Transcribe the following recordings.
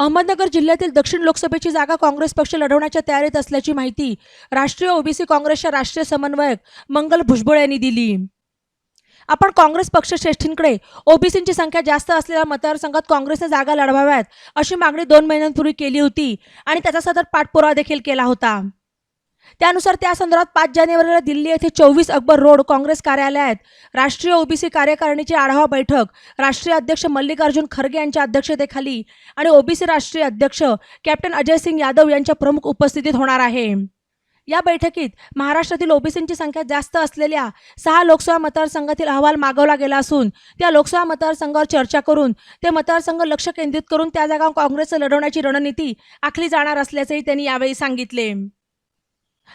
अहमदनगर जिल्ह्यातील दक्षिण लोकसभेची जागा काँग्रेस पक्ष लढवण्याच्या तयारीत असल्याची माहिती राष्ट्रीय ओबीसी काँग्रेसच्या राष्ट्रीय समन्वयक मंगल भुजबळ यांनी दिली. आपण काँग्रेस पक्ष श्रेष्ठींकडे ओबीसींची संख्या जास्त असलेल्या मतदारसंघात काँग्रेसने जागा लढवाव्यात अशी मागणी दोन महिन्यांपूर्वी केली होती आणि त्याचा सदर पाठपुरावा देखील केला होता. त्यानुसार त्या संदर्भात पाच जानेवारीला दिल्ली येथे चोवीस अकबर रोड काँग्रेस कार्यालयात राष्ट्रीय ओबीसी कार्यकारिणीची आढावा बैठक राष्ट्रीय अध्यक्ष मल्लिकार्जुन खरगे यांच्या अध्यक्षतेखाली आणि ओबीसी राष्ट्रीय अध्यक्ष कॅप्टन अजय सिंग यादव यांच्या प्रमुख उपस्थितीत होणार आहे. या बैठकीत महाराष्ट्रातील ओबीसींची संख्या जास्त असलेल्या सहा लोकसभा मतदारसंघातील अहवाल मागवला गेला असून त्या लोकसभा मतदारसंघावर चर्चा करून ते मतदारसंघ लक्ष केंद्रित करून त्या जागा काँग्रेसचं लढवण्याची रणनीती आखली जाणार असल्याचंही त्यांनी यावेळी सांगितले.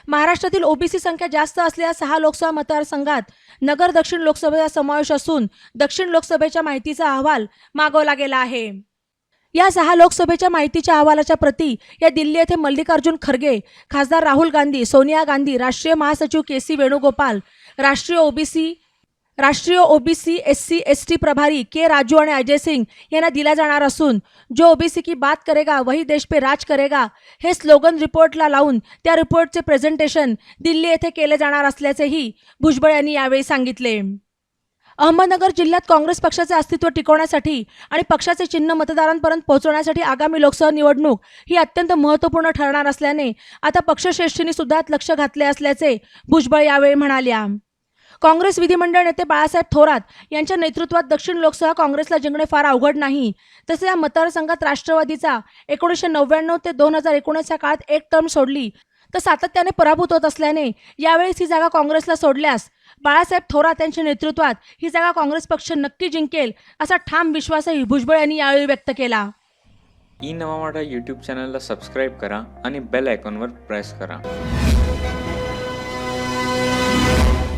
महाराष्ट्रातील ओबीसी संख्या जास्त असलेल्या सहा लोकसभा मतदारसंघात नगर दक्षिण लोकसभेचा समावेश असून दक्षिण लोकसभेच्या माहितीचा अहवाल मागवला गेला आहे. या सहा लोकसभेच्या माहितीच्या अहवालाच्या प्रती या दिल्ली येथे मल्लिकार्जुन खरगे खासदार राहुल गांधी सोनिया गांधी राष्ट्रीय महासचिव के सी वेणुगोपाल राष्ट्रीय ओबीसी राष्ट्रीय OBC S C S T प्रभारी के राजू आणि अजय सिंग यांना दिला जाणार असून जो ओबीसी की बात करेगा वही देश पे राज करेगा हे स्लोगन रिपोर्टला लावून त्या रिपोर्टचे प्रेझेंटेशन दिल्ली येथे केले जाणार असल्याचेही भुजबळ यांनी यावेळी सांगितले. अहमदनगर जिल्ह्यात काँग्रेस पक्षाचे अस्तित्व टिकवण्यासाठी आणि पक्षाचे चिन्ह मतदारांपर्यंत पोहोचवण्यासाठी आगामी लोकसभा निवडणूक ही अत्यंत महत्त्वपूर्ण ठरणार असल्याने आता पक्षश्रेष्ठींनी सुद्धा लक्ष घातले असल्याचे भुजबळ यावेळी म्हणाल्या. काँग्रेस विधिमंडळ नेते बाळासाहेब थोरात यांच्या नेतृत्वात दक्षिण लोकसभा काँग्रेसला जिंकणे फार अवघड नाही. तसेच या मतदारसंघात राष्ट्रवादीचा एकोणीसशे नव्याण्णव ते दोन हजार एकोणीसच्या काळात एक टर्म सोडली. तर सातत्याने पराभूत होत असल्याने यावेळेस ही जागा काँग्रेसला सोडल्यास बाळासाहेब थोरात यांच्या नेतृत्वात ही जागा काँग्रेस पक्ष नक्की जिंकेल असा ठाम विश्वासही भुजबळ यांनी यावेळी व्यक्त केला. ई नवा मराठा यूट्यूब चॅनलला सबस्क्राईब करा आणि बेल आयकॉनवर प्रेस करा.